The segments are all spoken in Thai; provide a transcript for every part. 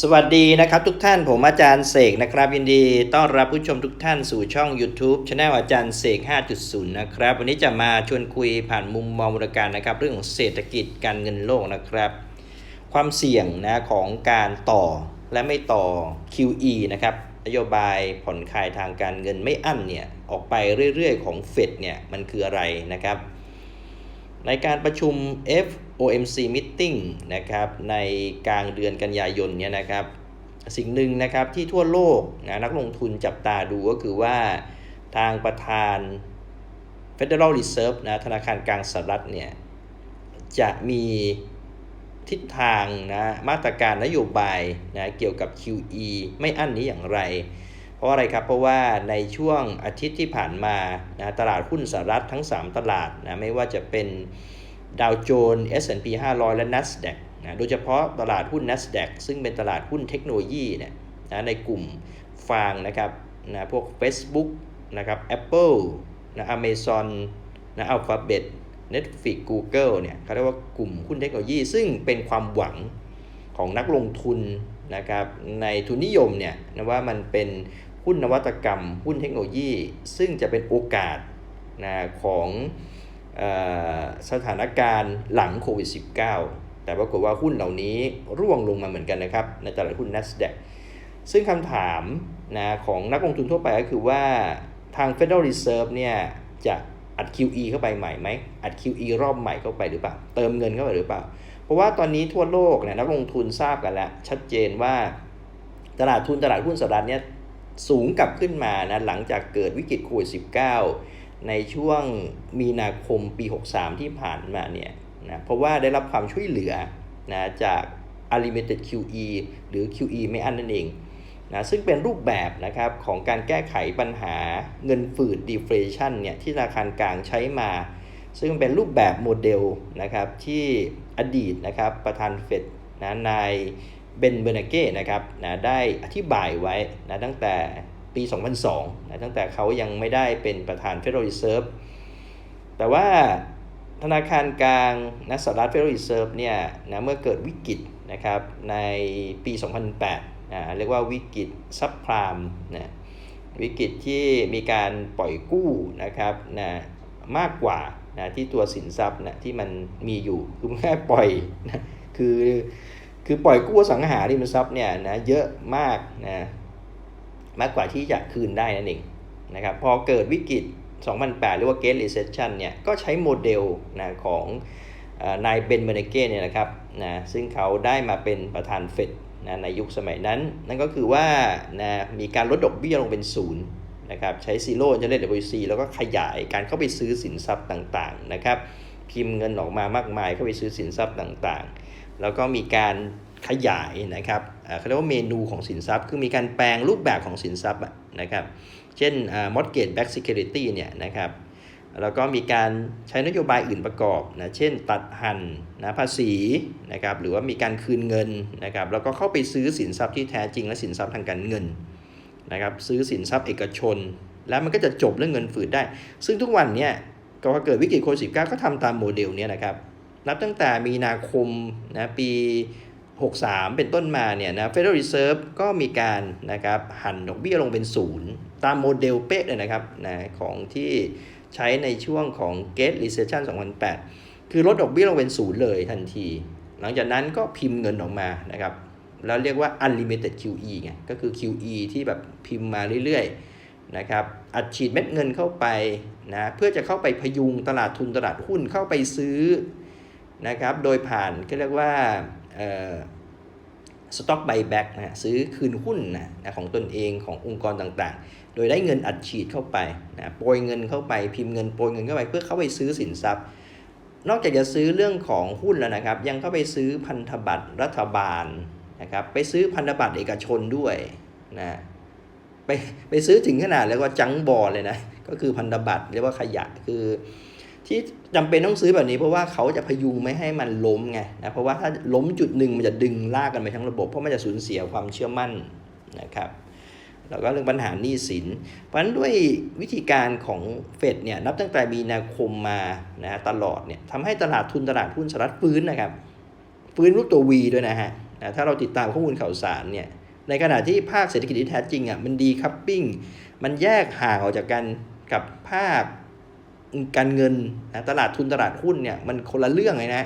สวัสดีนะครับทุกท่านผมอาจารย์เสกนะครับ ยินดีต้อนรับผู้ชมทุกท่านสู่ช่อง YouTube Channel อาจารย์เสก 5.0 นะครับ วันนี้จะมาชวนคุยผ่านมุมมองบริการนะครับ เรื่องของเศรษฐกิจการเงินโลกนะครับ ความเสี่ยงนะของการต่อและไม่ต่อ QE นะครับนโยบายผ่อนคลายทางการเงินไม่อั้นเนี่ยออกไปเรื่อยๆ ของเฟดเนี่ยมันคืออะไรนะครับ ในการประชุม FOMC Meeting นะครับในกลางเดือนกันยายนเนี่ยนะครับสิ่งหนึ่งนะครับที่ทั่วโลกนะนักลงทุนจับตาดูก็คือว่าทางประธาน Federal Reserve นะธนาคารกลางสหรัฐเนี่ยจะมีทิศทางนะมาตรการนโยบายนะเกี่ยวกับ QE ไม่อั้นนี้อย่างไร ราะอะไรครับ เพราะว่าในช่วงอาทิตย์ที่ผ่านมานะตลาดหุ้นสหรัฐทั้ง 3 ตลาดนะไม่ว่าจะเป็นดาวโจนส์ S&P 500 และ NASDAQ นะโดยเฉพาะตลาดหุ้น NASDAQ ซึ่งเป็นตลาดหุ้นเทคโนโลยีเนี่ยนะในกลุ่มฟางนะครับนะพวก Facebook นะครับ Apple นะ Amazon นะ Alphabet Netflix Google เนี่ยเขาเรียกว่ากลุ่มหุ้นเทคโนโลยี ซึ่งเป็นความหวังของนักลงทุนนะครับในทุนนิยมเนี่ยนะว่ามันเป็น หุ้นนวัตกรรม หุ้นเทคโนโลยี ซึ่งจะเป็นโอกาสนะของออสถานการณ์หลังโควิด -19 แต่ปรากฏว่าหุ้นเหล่านี้ร่วงลงมาเหมือนกันนะครับ ในตลาดหุ้น NASDAQ ซึ่งคำถามนะของนักลงทุนทั่วไปก็คือว่าทาง Federal Reserve เนี่ยจะอัด QE เข้าไปใหม่ไหม อัด QE รอบใหม่เข้าไปหรือเปล่า เติมเงินเข้าไปหรือเปล่า เพราะว่าตอนนี้ทั่วโลกเนี่ยนักลงทุนทราบกันแล้ว ชัดเจนว่าตลาดทุนตลาดหุ้นสหรัฐเนี่ย สูงกลับขึ้นมานะหลังจากเกิดวิกฤตโควิด -19 ในช่วงมีนาคมปี 63 ที่ผ่านมาเนี่ยนะเพราะว่าได้รับความช่วยเหลือนะจาก Unlimited QE หรือ QE ไม่อั้นนั่นเองนะซึ่งเป็นรูปแบบนะครับของการแก้ไขปัญหาเงินฝืด deflation เนี่ยที่ธนาคารกลางใช้มา ซึ่งเป็นรูปแบบโมเดลนะครับที่อดีตนะครับประธานเฟดนะนาย เบนเบอร์นาเก้นะครับนะได้อธิบายไว้นะตั้งแต่ปี 2002นะตั้งแต่เขายังไม่ได้เป็นประธาน Federal Reserve แต่ว่าธนาคารกลางนะสหรัฐ Federal Reserve เนี่ยนะเมื่อเกิดวิกฤตนะครับในปี 2008นะเรียกว่าวิกฤตซับพรามนะวิกฤตที่มีการปล่อยกู้นะครับนะมากกว่านะที่ตัวสินทรัพย์นะที่มันมีอยู่คือแค่ปล่อยนะคือ คือปล่อยกู้สังหาริมทรัพย์เนี่ยนะเยอะมากนะมากกว่าที่จะคืนได้นั่นเองนะครับพอเกิดวิกฤต 2008 หรือว่า Great Recession เนี่ยก็ใช้โมเดลนะของนายเบนเบเนเก้เนี่ยนะครับนะซึ่งเขาได้มาเป็นประธานเฟดนะในยุคสมัยนั้น นั่นก็คือว่านะมีการลดดอกเบี้ยลงเป็นศูนย์นะครับใช้ซีโร่จะเล่น WC แล้วก็ขยายการเข้าไปซื้อสินทรัพย์ต่างๆนะครับพิมพ์เงินออกมามากมายเข้าไปซื้อสินทรัพย์ต่างๆ แล้วก็มีการขยายนะครับเขาเรียกว่าเมนูของสินทรัพย์ คือมีการแปลงรูปแบบของสินทรัพย์นะครับ เช่น mortgage backed security เนี่ยนะครับ แล้วก็มีการใช้นโยบายอื่นประกอบนะ เช่นตัดหั่นนะภาษีนะครับ หรือว่ามีการคืนเงินนะครับ แล้วก็เข้าไปซื้อสินทรัพย์ที่แท้จริงและสินทรัพย์ทางการเงินนะครับ ซื้อสินทรัพย์เอกชน แล้วมันก็จะจบเรื่องเงินฝืดได้ ซึ่งทุกวันเนี่ยก็เกิดวิกฤตโควิด -19 ก็ทำตามโมเดลเนี้นะครับ นับตั้งแต่มีนาคมนะปี 63 เป็นต้นมาเนี่ยนะ Federal Reserve ก็มีการนะครับหันดอกเบี้ยลงเป็นศูนย์ตามโมเดลเป๊ะเลยนะครับนะของที่ใช้ในช่วงของ Great Recession 2008 คือลดดอกเบี้ยลงเป็นศูนย์เลยทันที หลังจากนั้นก็พิมพ์เงินออกมานะครับแล้วเรียกว่า unlimited QE ไงก็คือ QE ที่แบบพิมพ์มาเรื่อยๆนะครับอัดฉีดเม็ดเงินเข้าไปนะเพื่อจะเข้าไปพยุงตลาดทุนตลาดหุ้นเข้าไปซื้อ นะครับ โดยผ่านก็เรียกว่าสต็อกไบแบ็กนะซื้อคืนหุ้นนะของตนเองขององค์กรต่างๆ โดยได้เงินอัดฉีดเข้าไปนะโปรยเงินเข้าไปพิมพ์เงินโปรยเงินเข้าไปเพื่อเข้าไปซื้อสินทรัพย์ นอกจากจะซื้อเรื่องของหุ้นแล้วนะครับ ยังเข้าไปซื้อพันธบัตรรัฐบาลนะครับไปซื้อพันธบัตรเอกชนด้วยนะไปไปซื้อถึงขนาดเรียกว่าจังบอลเลยนะก็คือพันธบัตรเรียกว่าขยะคือ ที่จำเป็นต้องซื้อแบบนี้เพราะว่าเขาจะพยุงไม่ให้มันล้มไงนะเพราะว่าถ้าล้มจุดหนึ่งมันจะดึงลากกันไปทั้งระบบ เพราะมันจะสูญเสียความเชื่อมั่นนะครับแล้วก็เรื่องปัญหาหนี้สิน เพราะฉะนั้นด้วยวิธีการของเฟดเนี่ยนับตั้งแต่มีนาคมมานะตลอดเนี่ยทำให้ตลาดทุนตลาดหุ้นสหรัฐฟื้นนะครับ ฟื้นรูปตัว V ด้วยนะฮะนะถ้าเราติดตามข้อมูลข่าวสารเนี่ยในขณะที่ภาคเศรษฐกิจที่แท้จริงอะมันดีคัพปิ้ง มันแยกห่างออกจากกันกับภาค การเงินนะตลาดทุนตลาดหุ้นเนี่ยมันคนละเรื่องเลยนะ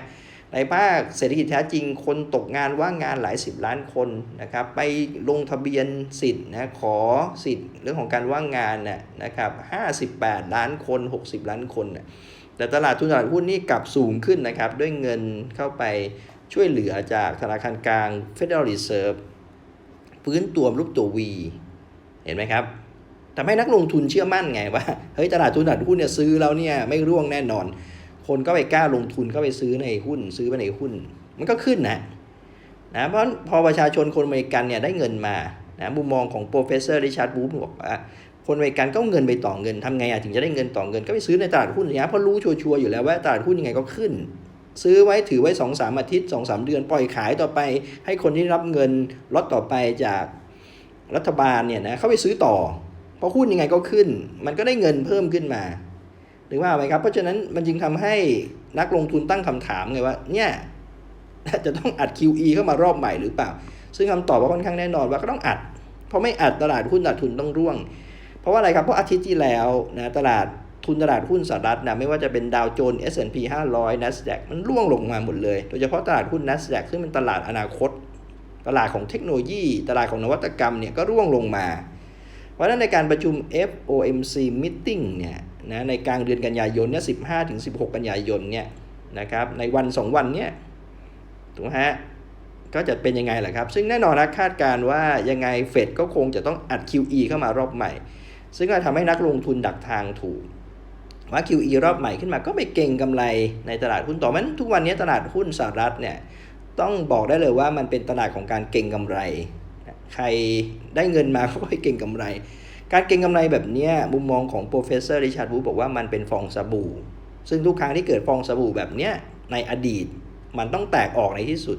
ในภาคเศรษฐกิจแท้จริงคนตกงานว่างงานหลายสิบล้านคนนะครับไปลงทะเบียนสิทธิ์นะขอสิทธิ์เรื่องของการว่างงานน่ะนะครับ58ล้านคน60ล้านคนนะแต่ตลาดทุนตลาดหุ้นนี่กลับสูงขึ้นนะครับด้วยเงินเข้าไปช่วยเหลือจากธนาคารกลาง Federal Reserve ฟื้นตัวรูปตัว V เห็นไหมครับ ทำให้นักลงทุนเชื่อมั่นไงว่าเฮ้ยตลาดทุนตลาดหุ้นเนี่ยซื้อแล้วเนี่ยไม่ร่วงแน่นอน คนก็ไปกล้าลงทุนก็ไปซื้อในหุ้น ซื้อไปในหุ้น มันก็ขึ้นนะนะเพราะพอประชาชนคนอเมริกันเนี่ยได้เงินมานะมุมมองของโปรเฟสเซอร์ริชาร์ดบูฟบอกว่าคนอเมริกันก็เงินไปต่อเงินทำไงอะถึงจะได้เงินต่อเงินก็ไปซื้อในตลาดหุ้นเงี้ยเพราะรู้ชัวร์อยู่แล้วว่าตลาดหุ้นยังไงก็ขึ้น ซื้อไว้ถือไว้2อสามอาทิตย์2อสเดือนปล่อยขายต่อไป ให้คนที่รับเงินล็อตต่อไปจากรัฐบาลเนี่ยนะเขาไปซื้อต่อ เพราะหุ้นยังไงก็ขึ้น มันก็ได้เงินเพิ่มขึ้นมาหรือว่าไหมครับ เพราะฉะนั้นมันจึงทำให้นักลงทุนตั้งคำถามไงว่า เนี่ยจะต้องอัด QE เข้ามารอบใหม่หรือเปล่า ซึ่งคำตอบว่าค่อนข้างแน่นอนว่าก็ต้องอัด เพราะไม่อัดตลาดหุ้นตลาดทุนต้องร่วง เพราะว่าอะไรครับ เพราะอาทิตย์ที่แล้วนะตลาดทุนตลาดหุ้นสหรัฐนะไม่ว่าจะเป็นดาวโจนส์ S&P 500 NASDAQ มันร่วงลงมาหมดเลย โดยเฉพาะตลาดหุ้น NASDAQ ซึ่งเป็นตลาดอนาคต ตลาดของเทคโนโลยี ตลาดของนวัตกรรมเนี่ยก็ร่วงลงมา เพราะฉะนั้นในการประชุม FOMC meeting เนี่ยนะในกลางเดือนกันยายนเนี่ย15ถึง16 กันยายนเนี่ยนะครับในวัน 2 วันเนี่ยถูกไหมฮะก็จะเป็นยังไงล่ะครับ ซึ่งแน่นอนนะคาดการว่ายังไงเฟดก็คงจะต้องอัด QE เข้ามารอบใหม่ ซึ่งก็ทำให้นักลงทุนดักทางถูก ว่า QE รอบใหม่ขึ้นมาก็ไปเก่งกำไรในตลาดหุ้นต่อมันทุกวันนี้ตลาดหุ้นสหรัฐเนี่ยต้องบอกได้เลยว่ามันเป็นตลาดของการเก่งกำไร ใครได้เงินมาเขาก็ไปเก่งกำไร การเก่งกำไรแบบนี้มุมมองของโปรเฟสเซอร์ริชาร์ดวูบอกว่ามันเป็นฟองสบู่ ซึ่งทุกครั้งที่เกิดฟองสบู่แบบนี้ในอดีตมันต้องแตกออกในที่สุด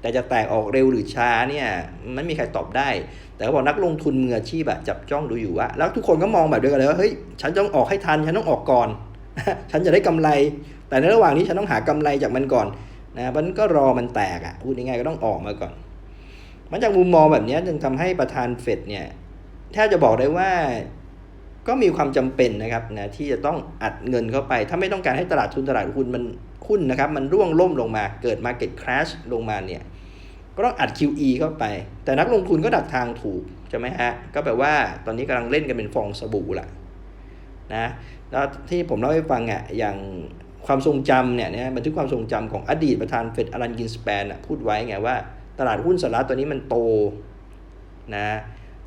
แต่จะแตกออกเร็วหรือช้าเนี่ยมันไม่มีใครตอบได้ แต่เขาบอกนักลงทุนมืออาชีพอะจับจ้องดูอยู่ว่า แล้วทุกคนก็มองแบบเดียวกันเลยว่าเฮ้ยฉันต้องออกให้ทันฉันต้องออกก่อน ฉันจะได้กำไร แต่ในระหว่างนี้ฉันต้องหากำไรจากมันก่อนนะมันก็รอมันแตกอะพูดง่ายๆก็ต้องออกมาก่อน มันจากมุมมองแบบนี้จึงทำให้ประธานเฟดเนี่ยแทบจะบอกได้ว่าก็มีความจำเป็นนะครับนะที่จะต้องอัดเงินเข้าไป ถ้าไม่ต้องการให้ตลาดทุนตลาดหุ้นมันหุ้นนะครับ มันร่วงล่มลงมาเกิด Market Crash ลงมาเนี่ยก็ต้องอัด QE เข้าไป แต่นักลงทุนก็ดักทางถูกใช่ไหมฮะก็แปลว่าตอนนี้กำลังเล่นกันเป็นฟองสบู่ละนะแล้วที่ผมเล่าให้ฟังอะอย่างความทรงจำเนี่ยนะบันทึกความทรงจำของอดีตประธานเฟดอลันกินสแปนอะพูดไว้ไงว่า ตลาดหุ้นสหรัฐตัวนี้มันโตนะ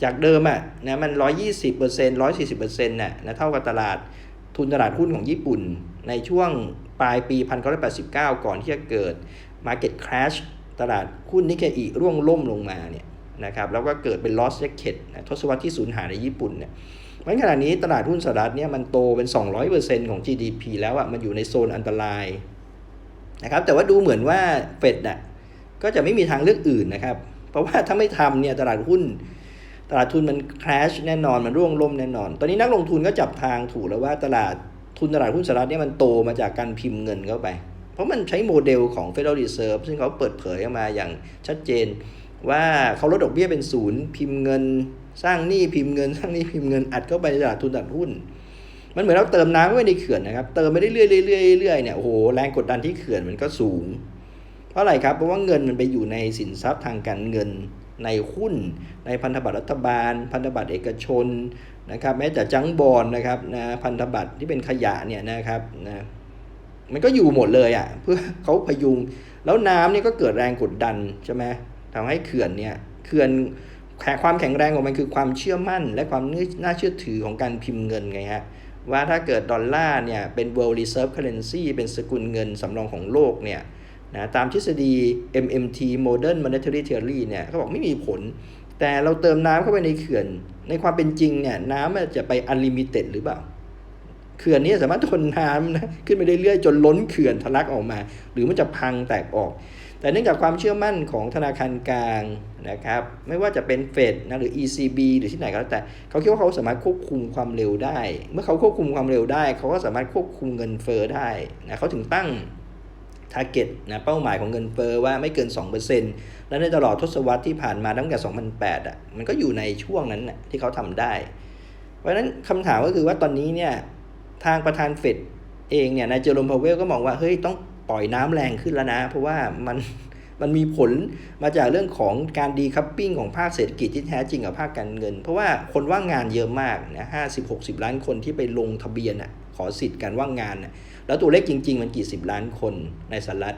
จากเดิมอะนะมัน 120% 140%น่ะนะเท่ากับตลาดทุนตลาดหุ้นของญี่ปุ่น ในช่วงปลายปี 1989 ก่อนที่จะเกิด Market Crash ตลาดหุ้นนิเคอิร่วงล่มลงมาเนี่ยนะครับแล้วก็เกิดเป็น loss jacket นะทศวรรษที่สูญหายในญี่ปุ่นเนี่ยมันขณะนี้ตลาดหุ้นสหรัฐเนี่ยมันโตเป็น 200%ของ GDP แล้วอะมันอยู่ในโซนอันตรายนะครับแต่ว่าดูเหมือนว่าเฟดน่ะ ก็จะไม่มีทางเลือกอื่นนะครับ เพราะว่าถ้าไม่ทำเนี่ยตลาดหุ้น ตลาดทุนมันคราชแน่นอนมันร่วงล่มแน่นอน ตอนนี้นักลงทุนก็จับทางถูกแล้วว่าตลาดทุนตลาดหุ้นสหรัฐเนี่ยมันโตมาจากการพิมพ์เงินเข้าไป เพราะมันใช้โมเดลของ Federal Reserve ซึ่งเขาเปิดเผยออกมาอย่างชัดเจน ว่าเขาลดดอกเบี้ยเป็นศูนย์พิมพ์เงิน สร้างหนี้พิมพ์เงิน สร้างหนี้พิมพ์เงินอัดเข้าไปในตลาดทุนตลาดหุ้น มันเหมือนเราเติมน้ำไว้ในเขื่อนนะครับเติมไปเรื่อยๆเรื่อยๆเรื่อยๆเนี่ยโอ้โหแรงกดดันที่เขื่อนมันก็สูง เพราะอะไรครับ เพราะว่าเงินมันไปอยู่ในสินทรัพย์ทางการเงินในหุ้น ในพันธบัตรรัฐบาล พันธบัตรเอกชนนะครับแม้แต่จังบอลนะครับนะพันธบัตรที่เป็นขยะเนี่ยนะครับนะมันก็อยู่หมดเลยอะ่ะเพื่อเขาพยุง แล้วน้ำเนี่ยก็เกิดแรงกดดันใช่ไหมทำให้เขื่อนเนี่ยเขื่อนแข็ความแข็งแรงของมันคือความเชื่อมั่น และความน่าเชื่อถือของการพิมพ์เงินไงฮะว่าถ้าเกิดดอลลาร์เนี่ยเป็น world reserve currency เป็นสกุลเงินสำรองของโลกเนี่ย นะตามทฤษฎี MMT Modern Monetary Theory เนี่ยเขาบอกไม่มีผล แต่เราเติมน้ำเข้าไปในเขื่อน ในความเป็นจริงเนี่ยน้ำมันจะไป unlimited หรือเปล่า เขื่อนนี้สามารถทนน้ำนะขึ้นไปเรื่อยๆ จนล้นเขื่อนทะลักออกมา หรือมันจะพังแตกออก แต่เนื่องจากความเชื่อมั่นของธนาคารกลางนะครับไม่ว่าจะเป็นเฟดนะหรือ ECB หรือที่ไหนก็แล้วแต่เขาคิดว่าเขาสามารถควบคุมความเร็วได้ เมื่อเขาควบคุมความเร็วได้ เขาก็สามารถควบคุมเงินเฟ้อได้นะเขาถึงตั้ง ทาร์เก็ตนะเป้าหมายของเงินเฟ้อว่าไม่เกิน 2%แล้วในตลอดทศวรรษที่ผ่านมาตั้งแต่ 2008อะมันก็อยู่ในช่วงนั้นน่ะที่เขาทำได้ เพราะฉะนั้นคำถามก็คือว่าตอนนี้เนี่ยทางประธานเฟดเองเนี่ยนายเจอร์โรมพาวเวลก็มองว่าเฮ้ยต้องปล่อยน้ำแรงขึ้นแล้วนะ เพราะว่ามันมันมีผลมาจากเรื่องของการดีคัพปิ้งของภาคเศรษฐกิจที่แท้จริงกับภาคการเงิน เพราะว่าคนว่างงานเยอะมากนะห้าสิบหกสิบล้านคนที่ไปลงทะเบียนอะขอสิทธิ์การว่างงานน่ะ แล้วตัวเลขจริง ๆ มันกี่สิบล้านคนในสหรัฐ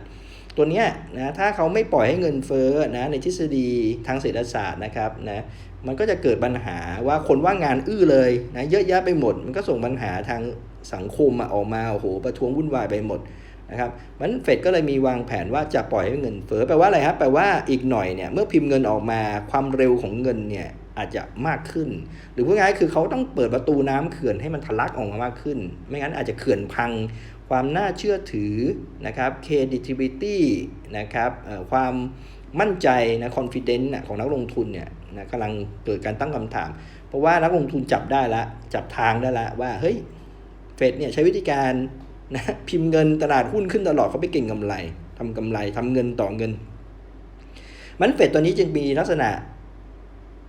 ตัวเนี้ยนะถ้าเขาไม่ปล่อยให้เงินเฟ้อนะในทฤษฎีทางเศรษฐศาสตร์นะครับนะมันก็จะเกิดปัญหาว่าคนว่างงานอื้อเลยนะเยอะแยะไปหมด มันก็ส่งปัญหาทางสังคมมาออกมาโอ้โหประท้วงวุ่นวายไปหมดนะครับมันเฟดก็เลยมีวางแผนว่าจะปล่อยให้เงินเฟ้อแปลว่าอะไรครับแปลว่าอีกหน่อยเนี่ยเมื่อพิมพ์เงินออกมาความเร็วของเงินเนี่ยอาจจะมากขึ้น หรือพูดง่ายๆคือเขาต้องเปิดประตูน้ำเขื่อนให้มันทะลักออกมามากขึ้น ไม่งั้นอาจจะเขื่อนพัง ความน่าเชื่อถือนะครับ credibility นะครับความมั่นใจนะ confidence ของนักลงทุนเนี่ยนะกำลังเกิดการตั้งคำถาม เพราะว่านักลงทุนจับได้ละ จับทางได้ละว่า เฮ้ย เฟดเนี่ยใช้วิธีการนะพิมพ์เงินตลาดหุ้นขึ้นตลอดเขาไปเก่งกำไรทำกำไรทำเงินต่อเงิน มันเฟดตัวนี้จึงมีลักษณะ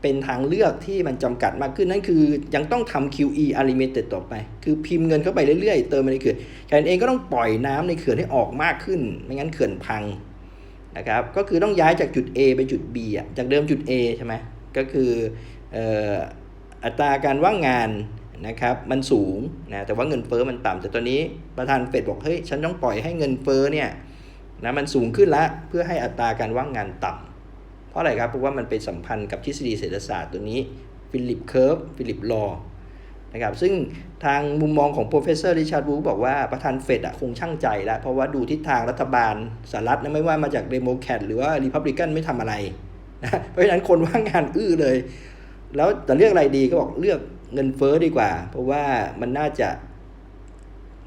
เป็นทางเลือกที่มันจำกัดมากขึ้นนั่นคือยังต้องทำ QE unlimited ต่อไป คือพิมพ์เงินเข้าไปเรื่อยๆ เติมไปในเขื่อนแคนเองก็ต้องปล่อยน้ำในเขื่อนให้ออกมากขึ้น ไม่งั้นเขื่อนพังนะครับก็คือต้องย้ายจากจุด A ไปจุด B อะจากเดิมจุด A ใช่ไหมก็คืออัตราการว่างงานนะครับมันสูงนะแต่ว่าเงินเฟ้อมันต่ำแต่ตอนนี้ประธานเฟดบอกเฮ้ยฉันต้องปล่อยให้เงินเฟ้อเนี่ยนะมันสูงขึ้นละเพื่อให้อัตราการว่างงานต่ำ ราะอะไรครับ เพราะว่ามันเป็นสัมพันธ์กับทฤษฎีเศรษฐศาสตร์ตัวนี้ฟิลิปเคิร์ฟฟิลิปลอนะครับซึ่งทางมุมมองของ professor Richard Wu บอกว่าประธานเฟดอะคงช่างใจแล้ว เพราะว่าดูทิศทางรัฐบาลสหรัฐนะไม่ว่ามาจากเดโมแครตหรือว่ารีพับลิกันไม่ทำอะไรนะเพราะฉะนั้นคนว่างงานอื้อเลย แล้วจะเลือกอะไรดีก็บอกเลือกเงินเฟ้อดีกว่า เพราะว่ามันน่าจะ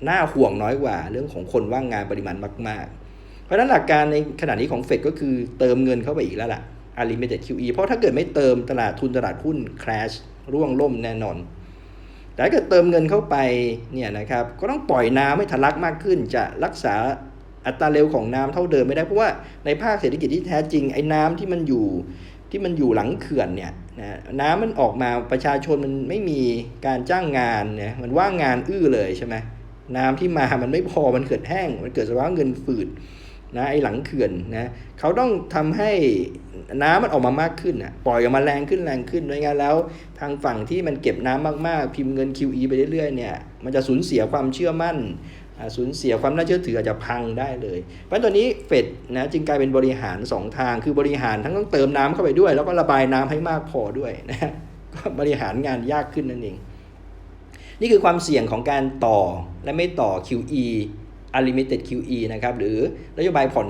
น่าห่วงน้อยกว่า เรื่องของคนว่างงานปริมาณมาก ๆ เพราะฉะนั้นหลักการในขณะนี้ของเฟดก็คือเติมเงินเข้าไปอีกแล้วล่ะ unlimited QE เพราะถ้าเกิดไม่เติมตลาดทุนตลาดหุ้น crash ร่วงล่มแน่นอน แต่ถ้าเกิดเติมเงินเข้าไปเนี่ยนะครับก็ต้องปล่อยน้ำให้ทะลักมากขึ้น จะรักษาอัตราเร็วของน้ำเท่าเดิมไม่ได้เพราะว่าในภาคเศรษฐกิจที่แท้จริงไอ้น้ำที่มันอยู่ที่มันอยู่หลังเขื่อนเนี่ยนะน้ำมันออกมาประชาชนมันไม่มีการจ้างงานเนี่ยมันว่างงานอื้อเลยใช่ไหมน้ำที่มามันไม่พอมันเกิดแห้ง มันเกิดสภาวะเงินฝืด นะไอ้หลังเขื่อนนะเขาต้องทำให้น้ำมันออกมามากขึ้นอะปล่อยออกมาแรงขึ้นแรงขึ้นด้วยงั้นแล้ว ทางฝั่งที่มันเก็บน้ำมากๆ พิมพ์เงิน QE ไปเรื่อยๆเนี่ยมันจะสูญเสียความเชื่อมั่นสูญเสียความน่าเชื่อถืออาจจะพังได้เลย เพราะตอนนี้เฟดนะจึงกลายเป็นบริหาร 2 ทาง คือบริหารทั้งต้องเติมน้ำเข้าไปด้วย แล้วก็ระบายน้ำให้มากพอด้วยนะก็บริหารงานยากขึ้นนั่นเอง นี่คือความเสี่ยงของการต่อและไม่ต่อ QE unlimited QE นะครับหรือนโยบายผ่อน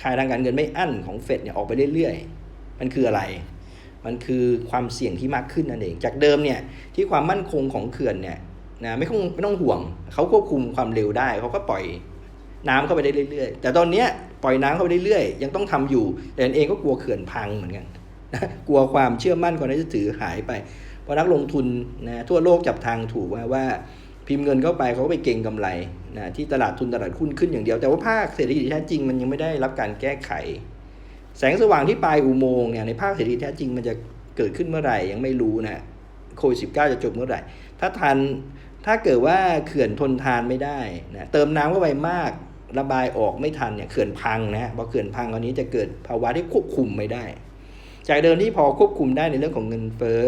คลายทางการเงินไม่อั้นของเฟดเนี่ยออกไปเรื่อยๆ มันคืออะไร มันคือความเสี่ยงที่มากขึ้นนั่นเอง จากเดิมเนี่ยที่ความมั่นคงของเขื่อนเนี่ยนะไม่ต้องไม่ต้องห่วง เขาควบคุมความเร็วได้ เขาก็ปล่อยน้ำเข้าไปได้เรื่อยๆ แต่ตอนเนี้ยปล่อยน้ำเข้าไปเรื่อยๆ ยังต้องทำอยู่ แต่เองก็กลัวเขื่อนพังเหมือนกันนะกลัวความเชื่อมั่นความน่าเชื่อถือหายไป เพราะนักลงทุนนะทั่วโลกจับทางถูกว่าว่าพิมพ์เงินเข้าไปเขาก็ไปเก็งกำไร นะที่ตลาดทุนตลาดหุ้นขึ้นอย่างเดียว แต่ว่าภาคเศรษฐกิจแท้จริงมันยังไม่ได้รับการแก้ไข แสงสว่างที่ปลายอุโมงค์เนี่ยในภาคเศรษฐกิจแท้จริงมันจะเกิดขึ้นเมื่อไหร่ยังไม่รู้นะโควิดสิจะจบเมื่อไหร่ ถ้าทันถ้าเกิดว่าเขื่อนทนทานไม่ได้นะเติมน้ำเข้าไปมาก ระบายออกไม่ทันเนี่ยเขื่อนพังนะพอเขื่อนพังคราวนี้จะเกิดภาวะที่ควบคุมไม่ได้ จากเดิมที่พอควบคุมได้ในเรื่องของเงินเฟ้อ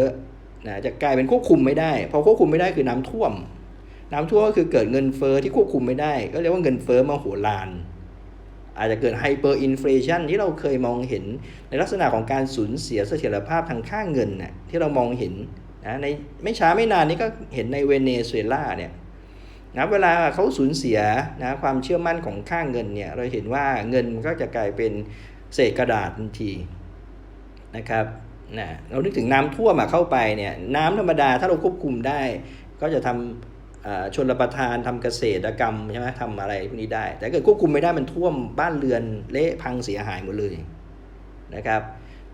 นะจะกลายเป็นควบคุมไม่ได้ พอควบคุมไม่ได้คือน้ำท่วม น้ำท่วมก็คือเกิดเงินเฟ้อที่ควบคุมไม่ได้ ก็เรียกว่าเงินเฟ้อมโหฬารอาจจะเกิดไฮเปอร์อินฟลชันที่เราเคยมองเห็นในลักษณะของการสูญเสียเสถียรภาพทางค่าเงินน่ะที่เรามองเห็นนะในไม่ช้าไม่นานนี้ก็เห็นในเวเนซุเอลาเนี่ยนะเวลาเขาสูญเสียนะความเชื่อมั่นของค่าเงินเนี่ยเราเห็นว่าเงินมันก็จะกลายเป็นเศษกระดาษทันทีนะครับนะเรานึกถึงน้ำท่วมมาเข้าไปเนี่ยน้ำธรรมดาถ้าเราควบคุมได้ ก็จะทำ ชนรประทานทำเกษตรกรรมใช่ไหมทำอะไรพวกนี้ได้ แต่เกิดควบคุมไม่ได้มันท่วมบ้านเรือนเละพังเสียหายหมดเลยนะครับ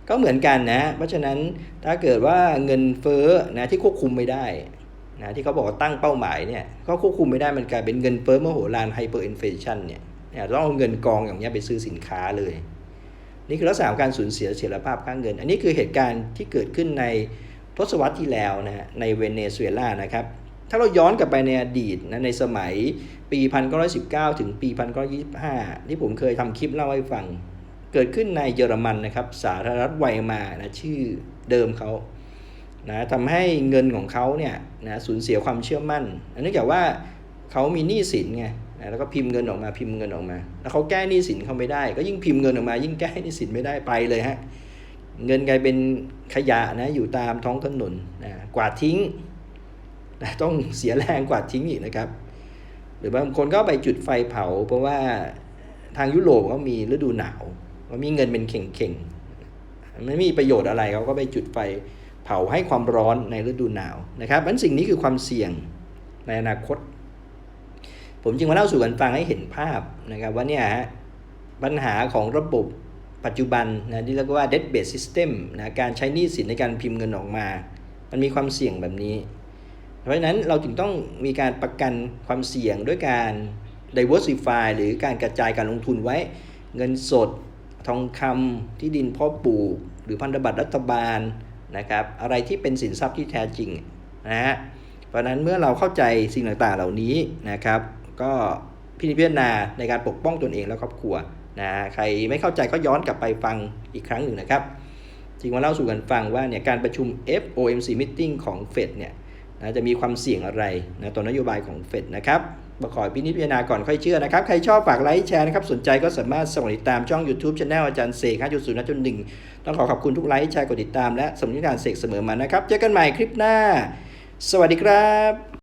ก็เหมือนกันนะ เพราะฉะนั้นถ้าเกิดว่าเงินเฟ้อนะที่ควบคุมไม่ได้นะที่เขาบอกว่าตั้งเป้าหมายเนี่ยก็ควบคุมไม่ได้มันกลายเป็นเงินเฟ้อมโหฬารไฮเปอร์อินฟลชันเนี่ยเนี่ยต้องเอาเงินกองอย่างเงี้ยไปซื้อสินค้าเลย นี่คือลักษณะของการสูญเสียเสถียรภาพค่างเงิน อันนี้คือเหตุการณ์ที่เกิดขึ้นในทศวรรษที่แล้วนะในเวเนซุเอลานะครับ ถ้าเราย้อนกลับไปในอดีตนะในสมัยปี 1919 ถึงปี 1925 ที่ผมเคยทำคลิปเล่าให้ฟัง เกิดขึ้นในเยอรมันนะครับ สาธารณรัฐไวมานะชื่อเดิมเขานะทำให้เงินของเขาเนี่ยนะสูญเสียความเชื่อมั่นเนื่องจากว่าเขามีหนี้สินไงนะแล้วก็พิมพ์เงินออกมาพิมพ์เงินออกมา แล้วเขาแก้หนี้สินเขาไม่ได้ ก็ยิ่งพิมพ์เงินออกมา ยิ่งแก้หนี้สินไม่ได้ไปเลยฮะเงินกลายเป็นขยะนะอยู่ตามท้องถนนนะกวาดทิ้ง ต้องเสียแรงกวาดทิ้งอีกนะครับ หรือบางคนก็ไปจุดไฟเผา เพราะว่าทางยุโรปเขามีฤดูหนาวเขามีเงินเป็นเข่งๆไม่มีประโยชน์อะไรเขาก็ไปจุดไฟเผาให้ความร้อนในฤดูหนาวนะครับอันสิ่งนี้คือความเสี่ยงในอนาคต ผมจึงมาเล่าสู่กันฟังให้เห็นภาพนะครับว่าเนี่ยฮะปัญหาของระบบปัจจุบันนะที่เรียกว่า debt based system นะการใช้หนี้สินในการพิมพ์เงินออกมา มันมีความเสี่ยงแบบนี้ เพราะฉะนั้นเราจึงต้องมีการประกันความเสี่ยงด้วยการ diversify หรือการกระจายการลงทุนไว้ เงินสด ทองคำที่ดินเพ่อปลูก หรือพันธบัตรรัฐบาลนะครับอะไรที่เป็นสินทรัพย์ที่แท้จริงนะฮะเพราะนั้นเมื่อเราเข้าใจสิ่งต่างๆเหล่านี้นะครับ ก็พิจารณาในการปกป้องตนเองและครอบครัวนะใครไม่เข้าใจก็ย้อนกลับไปฟังอีกครั้งหนึ่งนะครับจึงมาเล่าสู่กันฟังว่าเนี่ยการประชุม FOMC meeting ของเฟดเนี่ย นะจะมีความเสี่ยงอะไรนะต่อนโยบายของเฟดนะครับมาขอพินิจพิจารณาก่อนค่อยเชื่อนะครับ ใครชอบฝากไลค์แชร์นะครับ สนใจก็สามารถสมัครติดตามช่อง YouTube Channel อาจารย์เสก5.0นย์จนหนึ่งต้องขอขอบคุณทุกไลค์แชร์กดติดตามและสมัครติดตามเสกเสมอมานะครับ เจอกันใหม่คลิปหน้า สวัสดีครับ